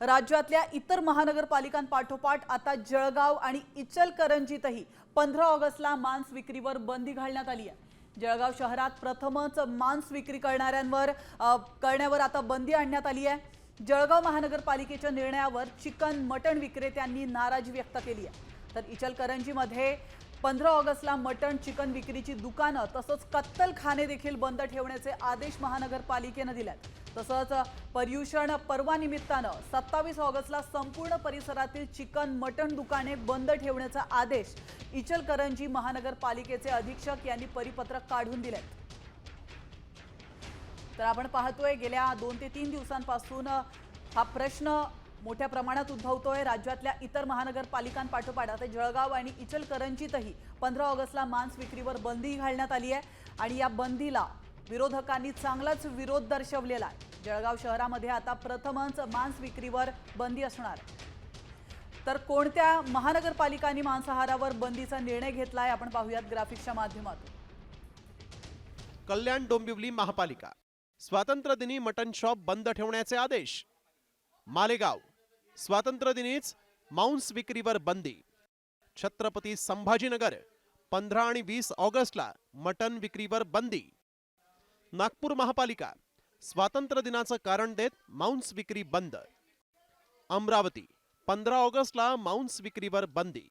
राज्यातल्या इतर महानगरपालिकांपाठोपाठ आता जळगाव आणि इचलकरंजीतही पंधरा ऑगस्टला मांस विक्रीवर बंदी घालण्यात आली आहे. जळगाव शहरात प्रथमच मांस विक्री करणाऱ्यांवर करण्यावर आता बंदी आणण्यात आली आहे. जळगाव महानगरपालिकेच्या निर्णयावर चिकन मटण विक्रेत्यांनी नाराजी व्यक्त केली आहे. तर इचलकरंजीमध्ये पंधरा ऑगस्टला मटण चिकन विक्रीची दुकानं तसंच कत्तलखाने देखील बंद ठेवण्याचे आदेश महानगरपालिकेनं दिल्यात तसंच पर्युषण पर्वानिमित्तानं सत्तावीस ऑगस्टला संपूर्ण परिसरातील चिकन मटण दुकाने बंद ठेवण्याचा आदेश इचलकरंजी महानगरपालिकेचे अधीक्षक यांनी परिपत्रक काढून दिले तर आपण पाहतोय गेल्या दोन ते तीन दिवसांपासून हा प्रश्न मोठ्या प्रमाणात उद्भवतोय. राज्यातल्या इतर महानगरपालिकांपाठोपाठ आता जळगाव आणि इचलकरंजीतही पंधरा ऑगस्टला मांस विक्रीवर बंदी घालण्यात आली आहे. आणि या बंदीला विरोधकांनी चांगलाच विरोध दर्शवलेला आहे. जळगाव शहरामध्ये आता प्रथमच मांस विक्रीवर बंदी असणार. तर कोणत्या महानगरपालिकांनी मांसाहारावर बंदीचा निर्णय घेतलाय? आपण पाहूयात ग्राफिक्सच्या माध्यमातून. कल्याण डोंबिवली महापालिका. स्वातंत्र्यदिनी मटन शॉप बंद ठेवण्याचे आदेश. मालेगाव. स्वातंत्र्यदिनीच मांस विक्रीवर बंदी. छत्रपती संभाजीनगर पंधरा आणि वीस ऑगस्टला मटन विक्रीवर बंदी. नागपूर महापालिका स्वातंत्र्य दिनाचं कारण देत मांस विक्री बंद. अमरावती पंधरा ऑगस्टला मांस विक्रीवर बंदी.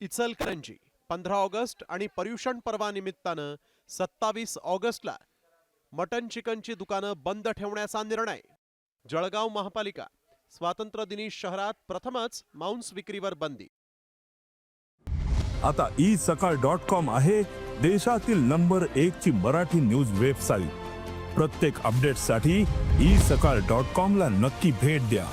इचलकरंजी पंधरा ऑगस्ट आणि पर्युषण पर्वानिमित्तानं सत्तावीस ऑगस्टला मटन चिकनची दुकानं बंद ठेवण्याचा निर्णय. जळगाव महापालिका स्वातंत्र्यदिनी शहरात प्रथमच मांस विक्रीवर बंदी. आता ई सकाळ डॉट कॉम आहे देशातील नंबर एक ची मराठी न्यूज वेबसाईट. प्रत्येक अपडेटसाठी ई सकाळ डॉट कॉम ला नक्की भेट द्या.